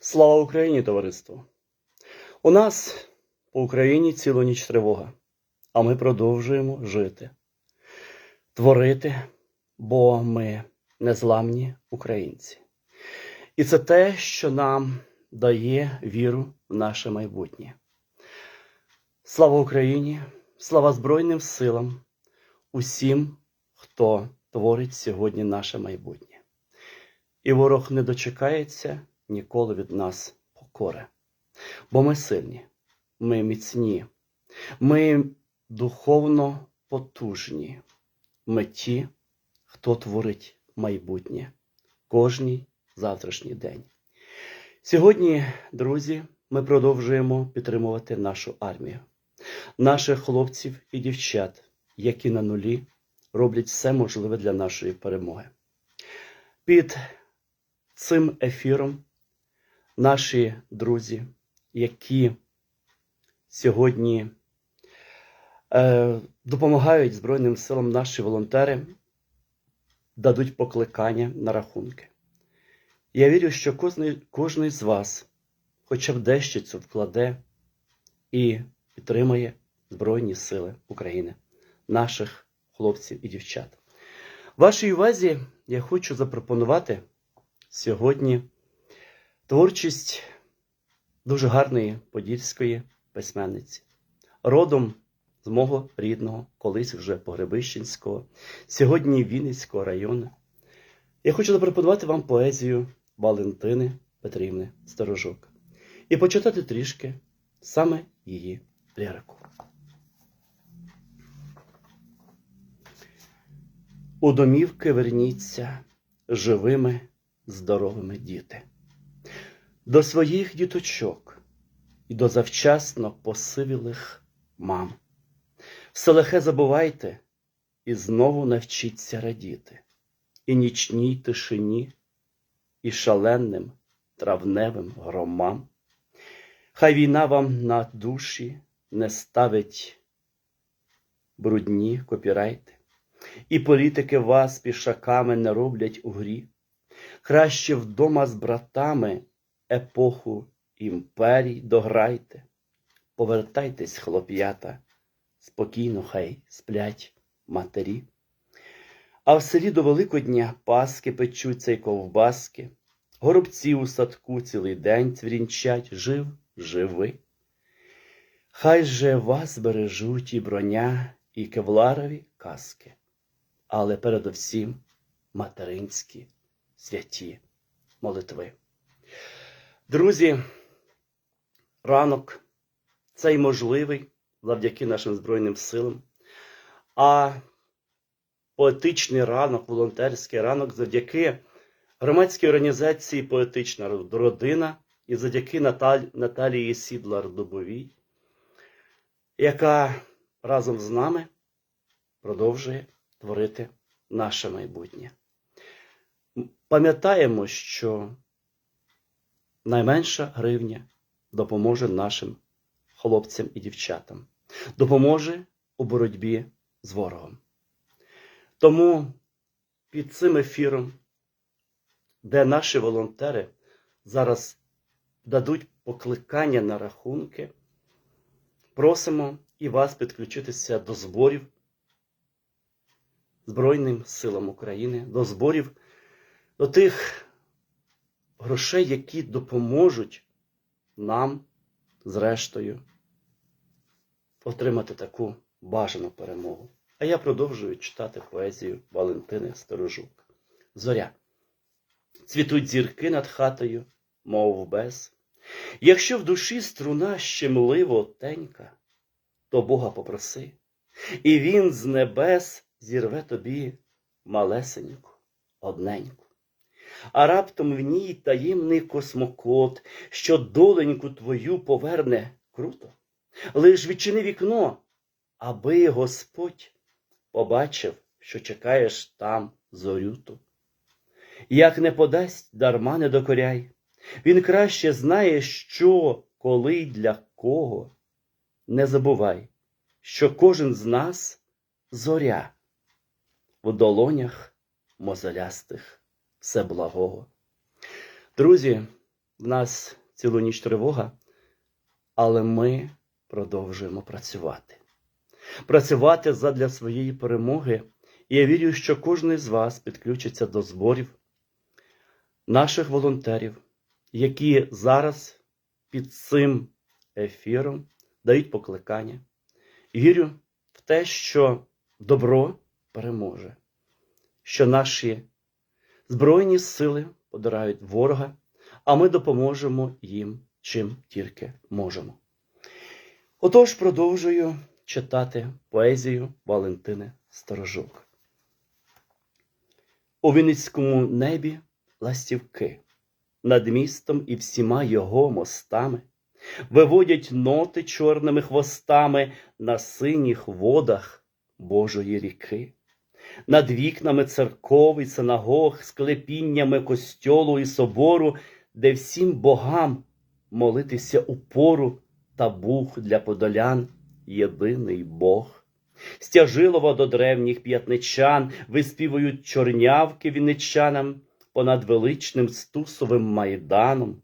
Слава Україні, товариство! У нас по Україні цілу ніч тривога, а ми продовжуємо жити, творити, бо ми незламні українці. І це те, що нам дає віру в наше майбутнє. Слава Україні! Слава Збройним силам, усім, хто творить сьогодні наше майбутнє. І ворог не дочекається ніколи від нас покори. Бо ми сильні, ми міцні, ми духовно потужні. Ми ті, хто творить майбутнє кожній завтрашній день. Сьогодні, друзі, ми продовжуємо підтримувати нашу армію, наших хлопців і дівчат, які на нулі роблять все можливе для нашої перемоги. Під цим ефіром наші друзі, які сьогодні е, допомагають Збройним силам наші волонтери, дадуть покликання на рахунки. Я вірю, що кожний, кожний з вас хоча б дещо вкладе і підтримає Збройні Сили України, наших хлопців і дівчат. Вашій увазі я хочу запропонувати сьогодні творчість дуже гарної подільської письменниці, родом з мого рідного, колись вже Погребищенського, сьогодні Вінницького району. Я хочу запропонувати вам поезію Валентини Петрівни Сторожок і почитати трішки саме її лірику. У домівки верніться живими, здоровими діти, до своїх діточок і до завчасно посивілих мам. Все лихе забувайте і знову навчіться радіти, і нічній тишині, і шаленним травневим громам. Хай війна вам на душі не ставить брудні копірайти, і політики вас пішаками не роблять у грі. Краще вдома з братами епоху імперій дограйте. Повертайтесь, хлоп'ята, спокійно хай сплять матері. А в селі до Великодня паски печуться й ковбаски, горобці у садку цілий день цвірінчать, жив, живи. Хай же вас бережуть і броня, і кевларові каски, але передовсім материнські святі молитви. Друзі, ранок цей можливий завдяки нашим Збройним силам, а поетичний ранок, волонтерський ранок завдяки громадській організації Поетична родина і завдяки Наталь... Наталії Сідлар Дубовій, яка разом з нами продовжує творити наше майбутнє. Пам'ятаємо, що найменша гривня допоможе нашим хлопцям і дівчатам, допоможе у боротьбі з ворогом. Тому під цим ефіром, де наші волонтери зараз дадуть покликання на рахунки, просимо і вас підключитися до зборів Збройним силам України, до зборів, до тих грошей, які допоможуть нам, зрештою, отримати таку бажану перемогу. А я продовжую читати поезію Валентини Сторожук. Зоря. Цвітуть зірки над хатою, мов без. Якщо в душі струна щемливо тенька, то Бога попроси, і Він з небес зірве тобі малесеньку, одненьку. А раптом в ній таємний космокот, що доленьку твою поверне круто. Лиш відчини вікно, аби Господь побачив, що чекаєш там зорюту. Як не подасть, дарма не докоряй. Він краще знає, що, коли й для кого. Не забувай, що кожен з нас зоря в долонях мозолястих всеблагого. Друзі, в нас цілу ніч тривога, але ми продовжуємо працювати. Працювати задля своєї перемоги. І я вірю, що кожен з вас підключиться до зборів наших волонтерів, які зараз під цим ефіром дають покликання. Вірю в те, що добро переможе, що наші Збройні сили подирають ворога, а ми допоможемо їм чим тільки можемо. Отож, продовжую читати поезію Валентини Сторожук. У Вінницькому небі ластівки, над містом і всіма його мостами виводять ноти чорними хвостами на синіх водах Божої ріки над вікнами церков і синагог, склепіннями костьолу і собору, де всім богам молитися упору, та Бух для подолян єдиний Бог. Стяжилова до древніх п'ятничан виспівують чорнявки вінничанам понад величним стусовим майданом,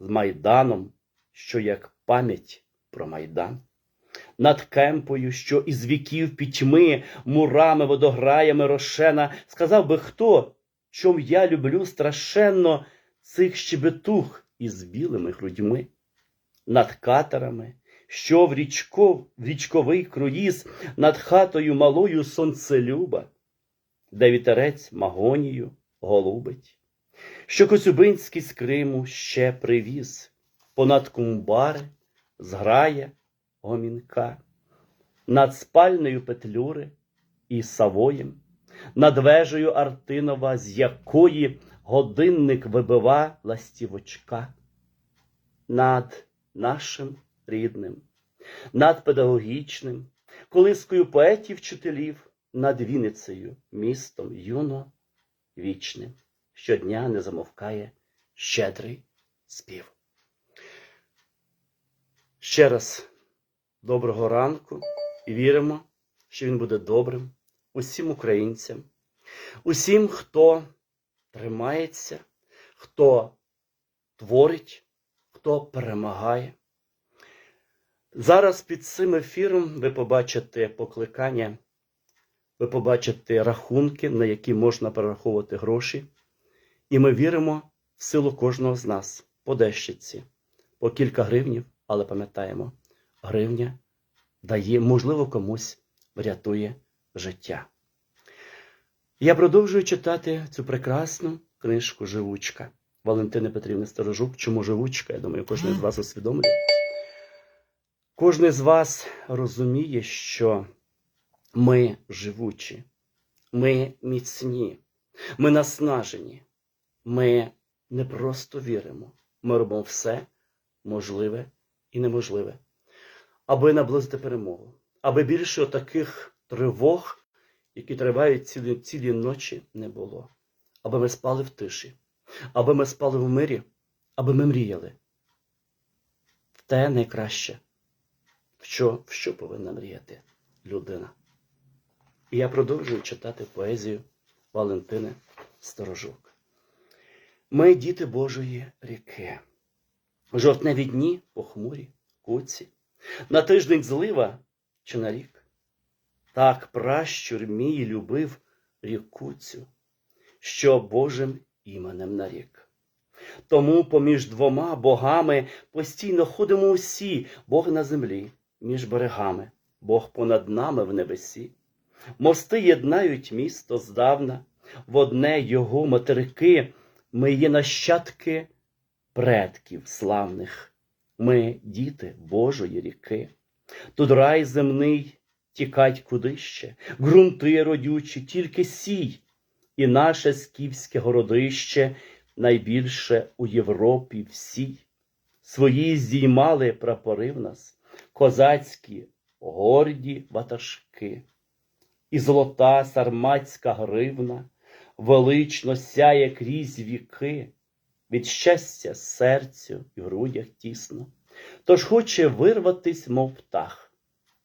з майданом, що як пам'ять про майдан над кемпою, що із віків пітьми, мурами, водограями рошена, сказав би хто, чом я люблю страшенно цих щебетух із білими грудьми, над катерами, що в річков, річковий круїз, над хатою малою сонцелюба, де вітерець магонію голубить, що Коцюбинський з Криму ще привіз, понад кумбари зграє гомінка, над спальнею Петлюри і Савоєм, над вежею Артинова, з якої годинник вибива ластівочка, над нашим рідним, над педагогічним, колискою поетів вчителів, над Вінницею, містом юно вічним, щодня не замовкає щедрий спів. Ще раз доброго ранку і віримо, що він буде добрим усім українцям, усім, хто тримається, хто творить, хто перемагає. Зараз під цим ефіром ви побачите покликання, ви побачите рахунки, на які можна перераховувати гроші. І ми віримо в силу кожного з нас по дещиці, по кілька гривнів, але пам'ятаємо, гривня дає, можливо, комусь врятує життя. Я продовжую читати цю прекрасну книжку Живучка Валентини Петрівни Сторожук. Чому живучка? Я думаю, кожен з вас усвідомлює. Кожен з вас розуміє, що ми живучі, ми міцні, ми наснажені, ми не просто віримо, ми робимо все можливе і неможливе, аби наблизити перемогу, аби більше таких тривог, які тривають цілі, цілі ночі, не було, аби ми спали в тиші, аби ми спали в мирі, аби ми мріяли. Те найкраще, в що, в що повинна мріяти людина. І я продовжую читати поезію Валентини Сторожук. Ми діти Божої ріки, жовтневі дні похмурі, куці, на тиждень злива чи на рік. Так пращур мій любив ріку цю, що Божим іменем нарік. Тому поміж двома богами постійно ходимо усі, Бог на землі, між берегами, Бог понад нами в небесі. Мости єднають місто здавна, в одне його материки, ми є нащадки предків славних, ми діти Божої ріки. Тут рай земний тікать кудище, ґрунти родючі, тільки сій, і наше скіфське городище найбільше у Європі всій. Свої здіймали прапори в нас, козацькі, горді ватажки, і золота сарматська гривна велично сяє крізь віки, від щастя серцю і грудях тісно, тож хоче вирватись, мов птах,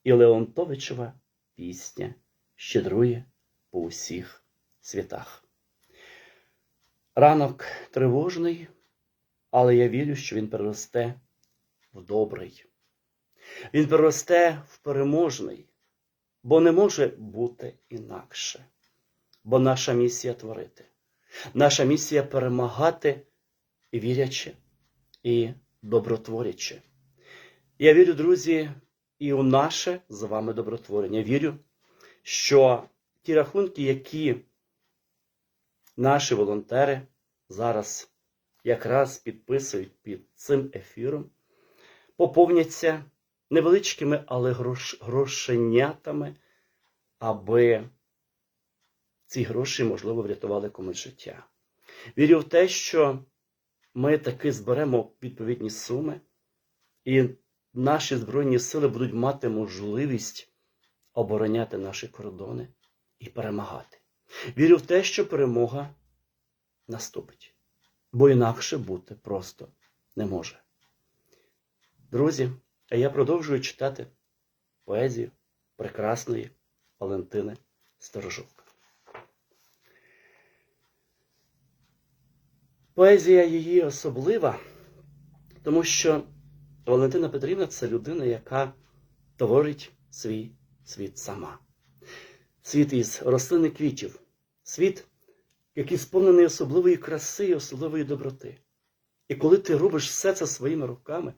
і Леонтовичева пісня щедрує по усіх світах. Ранок тривожний, але я вірю, що він переросте в добрий. Він переросте в переможний, бо не може бути інакше. Бо наша місія творити, наша місія перемагати вірячи, і добротворячи. Я вірю, друзі, і у наше з вами добротворення. Вірю, що ті рахунки, які наші волонтери зараз якраз підписують під цим ефіром, поповняться невеличкими, але грош... грошенятами, аби ці гроші, можливо, врятували комусь життя. Вірю в те, що ми таки зберемо відповідні суми, і наші Збройні сили будуть мати можливість обороняти наші кордони і перемагати. Вірю в те, що перемога наступить, бо інакше бути просто не може. Друзі, а я продовжую читати поезію прекрасної Валентини Сторожук. Поезія її особлива, тому що Валентина Петрівна це людина, яка творить свій світ сама. Світ із рослин і квітів, світ, який сповнений особливої краси і особливої доброти. І коли ти робиш все це своїми руками,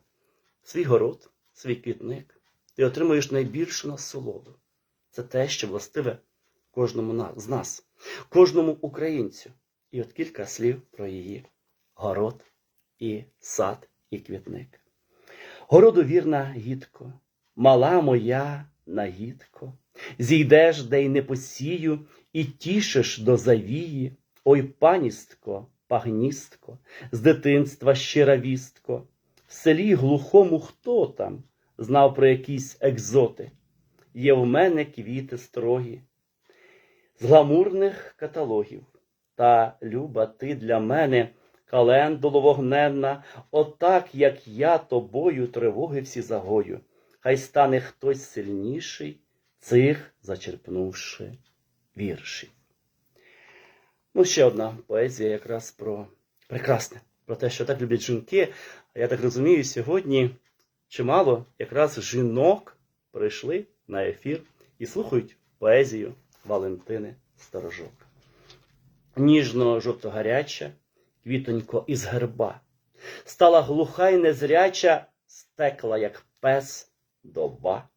свій город, свій квітник, ти отримуєш найбільшу насолоду. Це те, що властиве кожному з нас, кожному українцю. І от кілька слів про її город і сад і квітник. Городу вірна гідко, мала моя нагідко, зійдеш, де й не посію, і тішиш до завії, ой паністко, пагністко, з дитинства щира вістко, в селі глухому хто там знав про якісь екзоти. Є в мене квіти строгі, з гламурних каталогів. Та, люба, ти для мене календуло вогненна, отак, як я тобою тривоги всі загою. Хай стане хтось сильніший, цих зачерпнувши вірші. Ну, ще одна поезія якраз про прекрасне, про те, що так люблять жінки. А я так розумію, сьогодні чимало якраз жінок прийшли на ефір і слухають поезію Валентини Сторожок. Ніжно жовто-гаряча, квітонько із герба, стала глуха й незряча, стекла, як пес доба.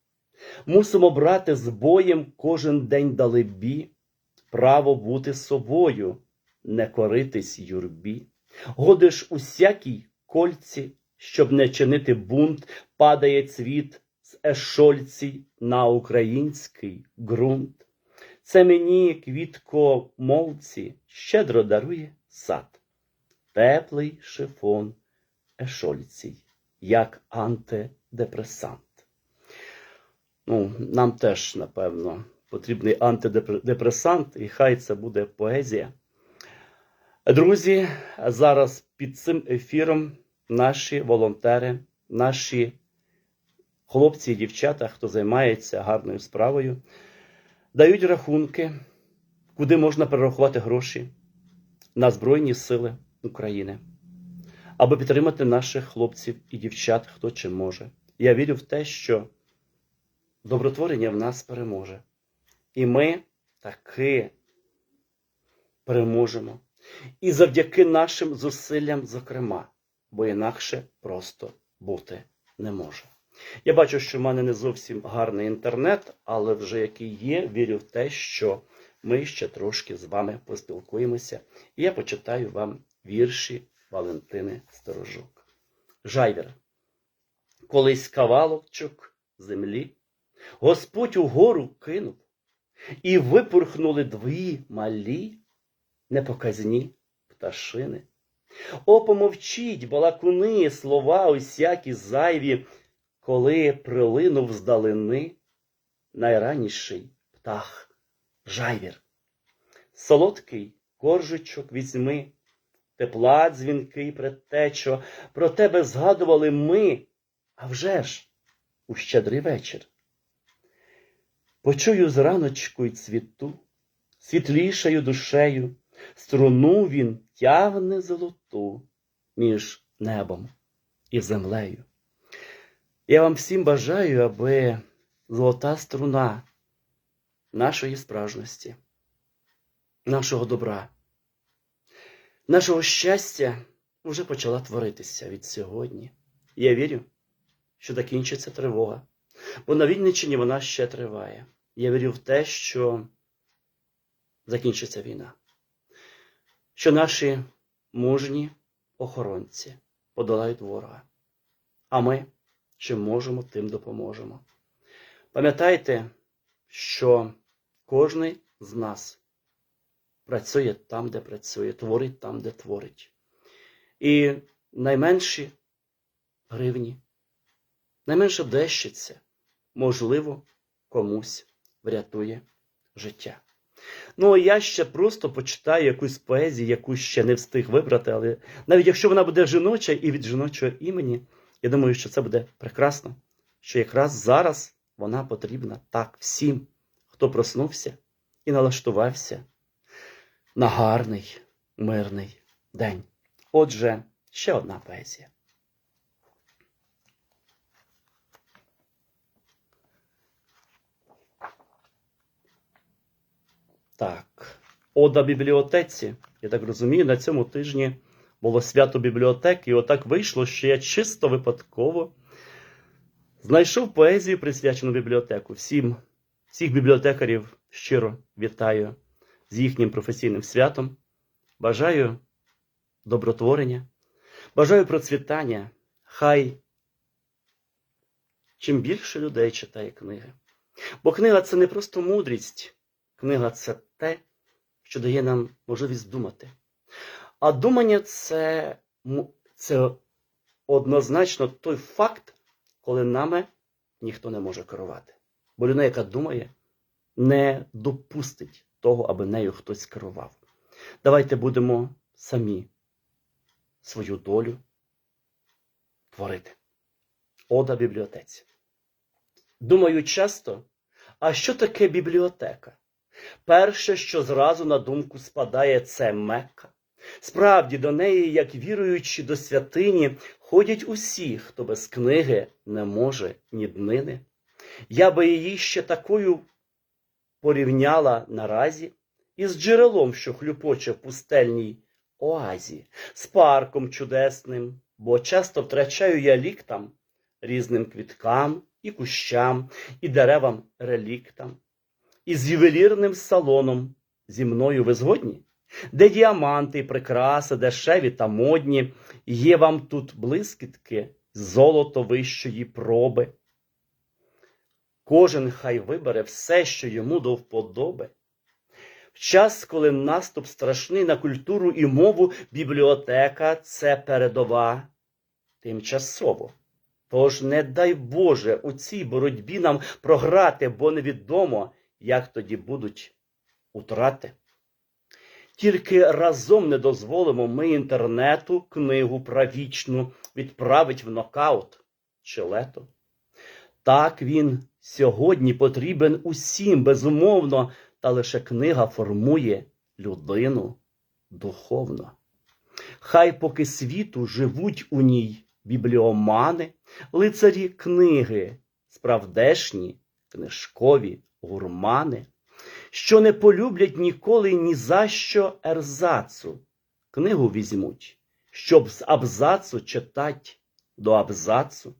Мусимо брати з боєм кожен день далебі, право бути собою, не коритись юрбі. Годиш усякій кольці, щоб не чинити бунт, падає цвіт з ешольці на український ґрунт. Це мені, квітко молці, щедро дарує сад, теплий шифон ешольцій, як антидепресант. Ну, нам теж, напевно, потрібний антидепресант, і хай це буде поезія. Друзі, зараз під цим ефіром наші волонтери, наші хлопці і дівчата, хто займається гарною справою, дають рахунки, куди можна перерахувати гроші на Збройні Сили України, аби підтримати наших хлопців і дівчат, хто чим може. Я вірю в те, що добротворення в нас переможе. І ми таки переможемо. І завдяки нашим зусиллям, зокрема, бо інакше просто бути не може. Я бачу, що в мене не зовсім гарний інтернет, але вже який є, вірю в те, що ми ще трошки з вами поспілкуємося, і я почитаю вам вірші Валентини Сторожук. Жайвір. Колись кавалочок землі Господь угору кинув, і випурхнули дві малі непоказні пташини. О, помовчіть, балакуни, слова усякі зайві, коли прилинув здалини найраніший птах жайвір. Солодкий коржичок візьми, тепла дзвінкий предтечо, про тебе згадували ми, а вже ж у щедрий вечір. Почую зраночку й цвіту, світлішаю душею, струну він тягне золоту між небом і землею. Я вам всім бажаю, аби золота струна нашої справжності, нашого добра, нашого щастя вже почала творитися від сьогодні. Я вірю, що закінчиться тривога, бо на Вінниччині вона ще триває. Я вірю в те, що закінчиться війна, що наші мужні охоронці подолають ворога, а ми, чим можемо, тим допоможемо. Пам'ятайте, що кожен з нас працює там, де працює, творить там, де творить. І найменші гривні, найменша дещиця, можливо, комусь врятує життя. Ну, я ще просто почитаю якусь поезію, яку ще не встиг вибрати, але навіть якщо вона буде жіноча і від жіночого імені, я думаю, що це буде прекрасно, що якраз зараз вона потрібна так всім, хто проснувся і налаштувався на гарний, мирний день. Отже, ще одна поезія. Так, Ода бібліотеці. Я так розумію, на цьому тижні було свято бібліотеки, і отак вийшло, що я чисто випадково знайшов поезію, присвячену бібліотеку. Всім, всіх бібліотекарів щиро вітаю з їхнім професійним святом. Бажаю добротворення, бажаю процвітання. Хай чим більше людей читає книги. Бо книга це не просто мудрість, книга це те, що дає нам можливість думати. А думання це, це однозначно той факт, коли нами ніхто не може керувати. Бо людина, яка думає, не допустить того, аби нею хтось керував. Давайте будемо самі свою долю творити. Ода бібліотеці. Думаю часто, а що таке бібліотека? Перше, що зразу на думку спадає, це Мекка. Справді, до неї, як віруючи до святині, ходять усі, хто без книги не може ні днини. Я би її ще такою порівняла наразі із джерелом, що хлюпоче в пустельній оазі, з парком чудесним, бо часто втрачаю я лік там різним квіткам і кущам, і деревам реліктам, і з ювелірним салоном зі мною ви згодні? Де діаманти, прикраси, дешеві та модні, є вам тут блискітки, золото вищої проби. Кожен хай вибере все, що йому до вподоби. В час, коли наступ страшний на культуру і мову, бібліотека це передова тимчасово. Тож не дай Боже у цій боротьбі нам програти, бо невідомо, як тоді будуть утрати. Тільки разом не дозволимо ми інтернету книгу правічну відправить в нокаут чи лето. Так він сьогодні потрібен усім, безумовно, та лише книга формує людину духовно. Хай поки світу живуть у ній бібліомани, лицарі книги, справдешні, книжкові гурмани, що не полюблять ніколи ні за що ерзацу. Книгу візьмуть, щоб з абзацу читать до абзацу.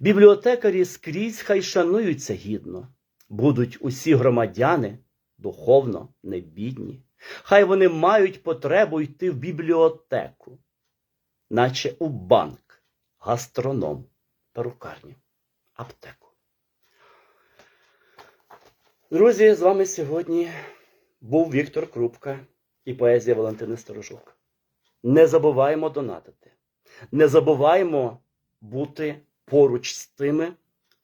Бібліотекарі скрізь хай шануються гідно, будуть усі громадяни духовно не бідні. Хай вони мають потребу йти в бібліотеку, наче у банк, гастроном, перукарню, аптеку. Друзі, з вами сьогодні був Віктор Крупка і поезія Валентини Сторожук. Не забуваємо донатити, не забуваємо бути поруч з тими,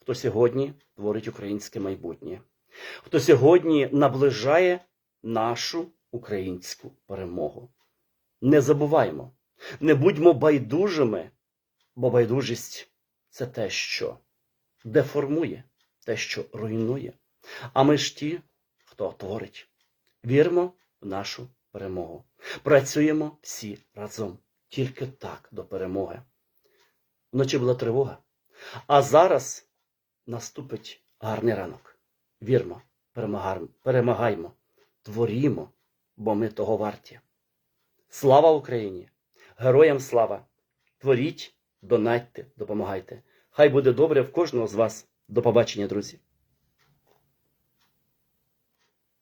хто сьогодні творить українське майбутнє, хто сьогодні наближає нашу українську перемогу. Не забуваємо, не будьмо байдужими, бо байдужість це те, що деформує, те, що руйнує. А ми ж ті, хто творить. Віримо в нашу перемогу. Працюємо всі разом. Тільки так до перемоги. Вночі була тривога, а зараз наступить гарний ранок. Вірмо, перемагаймо, творімо, бо ми того варті. Слава Україні! Героям слава! Творіть, донатьте, допомагайте. Хай буде добре в кожного з вас. До побачення, друзі!